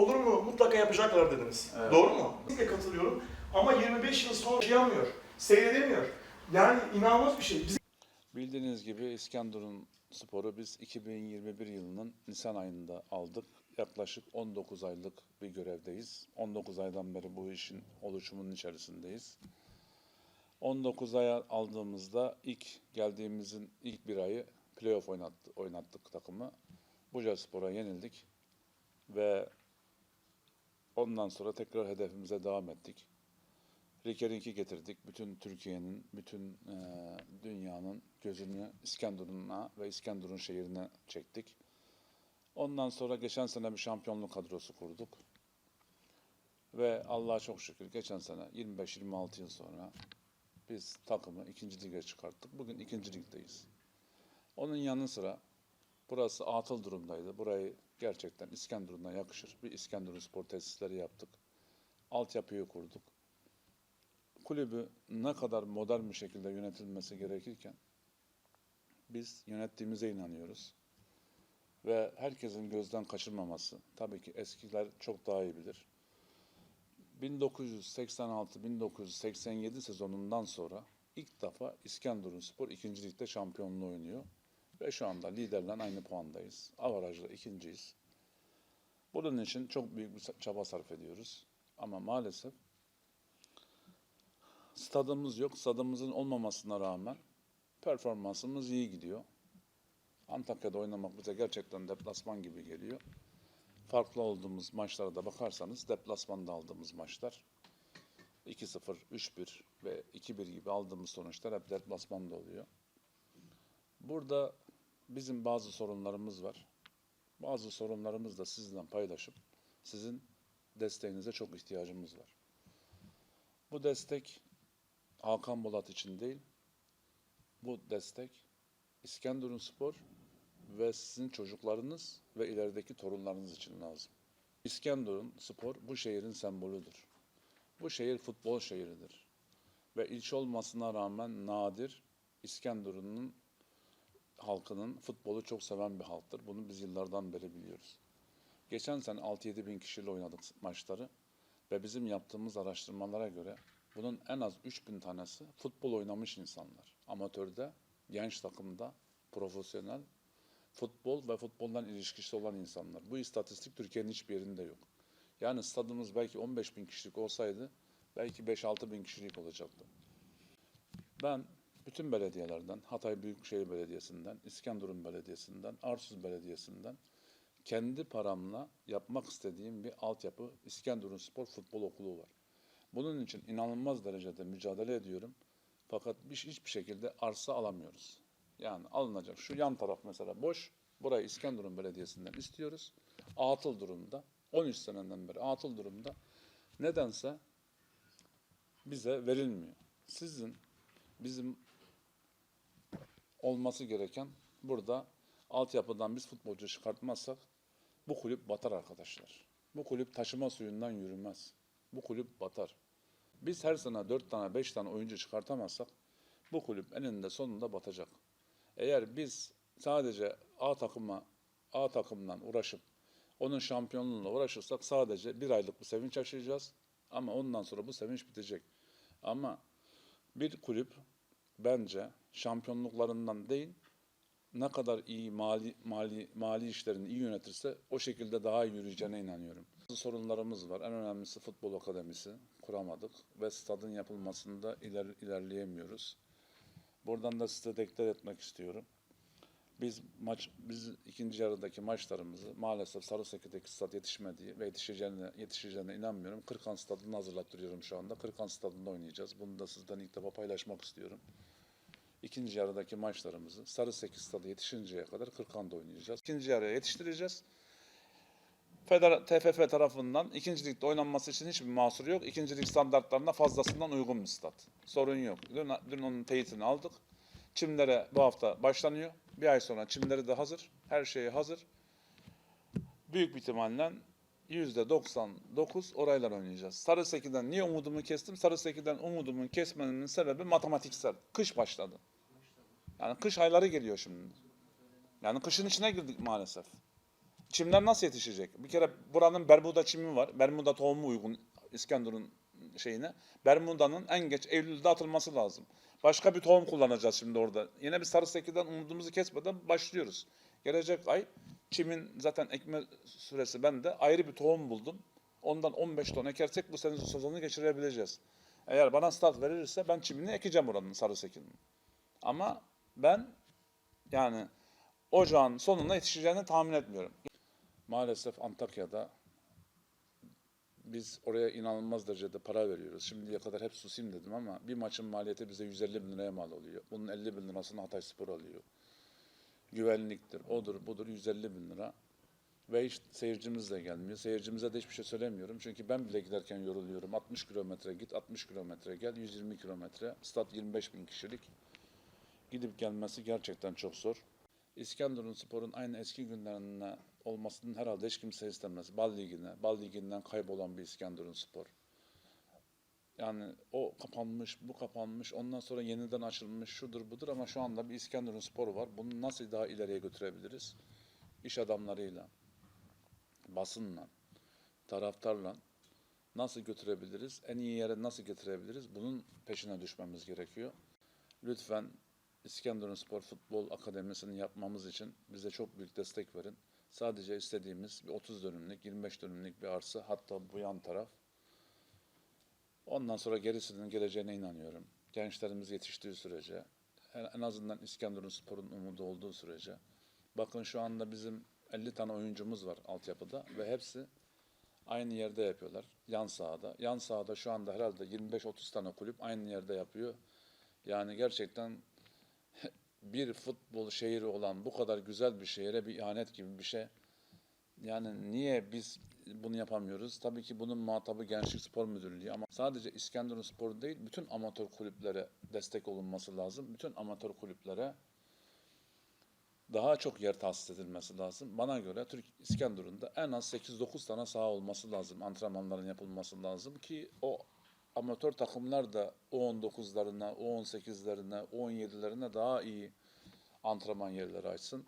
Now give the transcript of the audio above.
olur mu mutlaka yapacaklar dediniz. Evet. Doğru mu? Kesinlikle katılıyorum. Ama 25 yıl sonra yaşayamıyor, seyredemiyor. Yani inanılmaz bir şey. Biz Bildiğiniz gibi İskenderun sporu biz 2021 yılının Nisan ayında aldık. Yaklaşık 19 aylık bir görevdeyiz. 19 aydan beri bu işin oluşumunun içerisindeyiz. 19 ay aldığımızda ilk geldiğimizin ilk bir ayı playoff oynattı, oynattık takımı. Buca Spor'a yenildik ve ondan sonra tekrar hedefimize devam ettik. Rikerink'i getirdik. Bütün Türkiye'nin, bütün e, dünyanın gözünü İskenderun'a ve İskenderun şehrine çektik. Ondan sonra geçen sene bir şampiyonluk kadrosu kurduk. Ve Allah'a çok şükür geçen sene 25-26 yıl sonra biz takımı ikinci lige çıkarttık. Bugün ikinci ligdeyiz. Onun yanı sıra burası atıl durumdaydı. Burayı gerçekten İskenderun'a yakışır. Bir İskenderun spor tesisleri yaptık. Altyapıyı kurduk kulübü ne kadar modern bir şekilde yönetilmesi gerekirken biz yönettiğimize inanıyoruz. Ve herkesin gözden kaçırmaması. Tabii ki eskiler çok daha iyi bilir. 1986-1987 sezonundan sonra ilk defa İskenderun Spor 2. Lig'de şampiyonluğu oynuyor. Ve şu anda liderle aynı puandayız. Avarajla ikinciyiz. Bunun için çok büyük bir çaba sarf ediyoruz. Ama maalesef stadımız yok. Stadımızın olmamasına rağmen performansımız iyi gidiyor. Antakya'da oynamak bize gerçekten deplasman gibi geliyor. Farklı olduğumuz maçlara da bakarsanız deplasmanda aldığımız maçlar 2-0, 3-1 ve 2-1 gibi aldığımız sonuçlar hep deplasmanda oluyor. Burada bizim bazı sorunlarımız var. Bazı sorunlarımızı da sizinle paylaşıp sizin desteğinize çok ihtiyacımız var. Bu destek Hakan Bolat için değil, bu destek İskenderun Spor ve sizin çocuklarınız ve ilerideki torunlarınız için lazım. İskenderun Spor bu şehrin sembolüdür. Bu şehir futbol şehridir. Ve ilçe olmasına rağmen nadir İskenderun'un halkının futbolu çok seven bir halktır. Bunu biz yıllardan beri biliyoruz. Geçen sene 6-7 bin kişiyle oynadık maçları ve bizim yaptığımız araştırmalara göre bunun en az 3000 tanesi futbol oynamış insanlar. Amatörde, genç takımda, profesyonel, futbol ve futboldan ilişkisi olan insanlar. Bu istatistik Türkiye'nin hiçbir yerinde yok. Yani stadımız belki 15 bin kişilik olsaydı belki 5-6 bin kişilik olacaktı. Ben bütün belediyelerden, Hatay Büyükşehir Belediyesi'nden, İskenderun Belediyesi'nden, Arsuz Belediyesi'nden kendi paramla yapmak istediğim bir altyapı İskenderun Spor Futbol Okulu var. Bunun için inanılmaz derecede mücadele ediyorum. Fakat biz hiçbir şekilde arsa alamıyoruz. Yani alınacak. Şu yan taraf mesela boş. Burayı İskenderun Belediyesi'nden istiyoruz. Atıl durumda. 13 seneden beri atıl durumda. Nedense bize verilmiyor. Sizin bizim olması gereken burada altyapıdan biz futbolcu çıkartmazsak bu kulüp batar arkadaşlar. Bu kulüp taşıma suyundan yürümez. Bu kulüp batar. Biz her sene 4 tane 5 tane oyuncu çıkartamazsak bu kulüp eninde sonunda batacak. Eğer biz sadece A takıma A takımdan uğraşıp onun şampiyonluğuna uğraşırsak sadece bir aylık bir sevinç yaşayacağız. Ama ondan sonra bu sevinç bitecek. Ama bir kulüp bence şampiyonluklarından değil ne kadar iyi mali mali mali işlerini iyi yönetirse o şekilde daha iyi yürüyeceğine inanıyorum. Bazı sorunlarımız var. En önemlisi futbol akademisi kuramadık ve stadın yapılmasında iler, ilerleyemiyoruz. Buradan da size deklar etmek istiyorum. Biz maç biz ikinci yarıdaki maçlarımızı maalesef Sarıseki'deki stat yetişmediği ve yetişeceğine, yetişeceğine inanmıyorum. Kırkan stadını hazırlattırıyorum şu anda. Kırkan stadında oynayacağız. Bunu da sizden ilk defa paylaşmak istiyorum. İkinci yarıdaki maçlarımızı Sarıseki stadı yetişinceye kadar Kırkan'da oynayacağız. İkinci yarıya yetiştireceğiz. Feder TFF tarafından ikinci ligde oynanması için hiçbir mahsur yok. İkinci lig standartlarına fazlasından uygun bir stat. Sorun yok. Dün, dün onun teyitini aldık. Çimlere bu hafta başlanıyor. Bir ay sonra çimleri de hazır. Her şeyi hazır. Büyük bir ihtimalle %99 oraylar oynayacağız. Sarıseki'den niye umudumu kestim? Sarıseki'den umudumu kesmemin sebebi matematiksel. Kış başladı. Yani kış ayları geliyor şimdi. Yani kışın içine girdik maalesef. çimler nasıl yetişecek? Bir kere buranın Bermuda çimi var. Bermuda tohumu uygun İskenderun şeyine. Bermuda'nın en geç Eylül'de atılması lazım. Başka bir tohum kullanacağız şimdi orada. Yine bir sarı sekiden umudumuzu kesmeden başlıyoruz. Gelecek ay çimin zaten ekme süresi bende. Ayrı bir tohum buldum. Ondan 15 ton ekersek bu sene sezonu geçirebileceğiz. Eğer bana start verirse ben çimini ekeceğim oranın sarı sekinin. Ama ben yani ocağın sonuna yetişeceğini tahmin etmiyorum. Maalesef Antakya'da biz oraya inanılmaz derecede para veriyoruz. Şimdiye kadar hep susayım dedim ama bir maçın maliyeti bize 150 bin liraya mal oluyor. Bunun 50 bin lirasını Hatay Spor alıyor. Güvenliktir, odur, budur 150 bin lira. Ve hiç seyircimiz de gelmiyor. Seyircimize de hiçbir şey söylemiyorum. Çünkü ben bile giderken yoruluyorum. 60 kilometre git, 60 kilometre gel, 120 kilometre. Stat 25 bin kişilik. Gidip gelmesi gerçekten çok zor. İskenderun Spor'un aynı eski günlerine olmasının herhalde hiç kimse istemez. Bal Ligi'ne, Bal Ligi'nden kaybolan bir İskenderun Spor. Yani o kapanmış, bu kapanmış, ondan sonra yeniden açılmış, şudur budur ama şu anda bir İskenderun Spor var. Bunu nasıl daha ileriye götürebiliriz? İş adamlarıyla, basınla, taraftarla nasıl götürebiliriz? En iyi yere nasıl getirebiliriz? Bunun peşine düşmemiz gerekiyor. Lütfen İskenderun Spor Futbol Akademisi'ni yapmamız için bize çok büyük destek verin. Sadece istediğimiz bir 30 dönümlük, 25 dönümlük bir arsa hatta bu yan taraf. Ondan sonra gerisinin geleceğine inanıyorum. Gençlerimiz yetiştiği sürece, en azından İskenderun Spor'un umudu olduğu sürece. Bakın şu anda bizim 50 tane oyuncumuz var altyapıda ve hepsi aynı yerde yapıyorlar. Yan sahada. Yan sahada şu anda herhalde 25-30 tane kulüp aynı yerde yapıyor. Yani gerçekten bir futbol şehri olan bu kadar güzel bir şehre bir ihanet gibi bir şey. Yani niye biz bunu yapamıyoruz? Tabii ki bunun muhatabı Gençlik Spor Müdürlüğü ama sadece İskenderun Spor değil, bütün amatör kulüplere destek olunması lazım. Bütün amatör kulüplere daha çok yer tahsis edilmesi lazım. Bana göre Türk İskenderun'da en az 8-9 tane saha olması lazım. Antrenmanların yapılması lazım ki o amatör takımlar da U19'larına, U18'lerine, U17'lerine daha iyi antrenman yerleri açsın.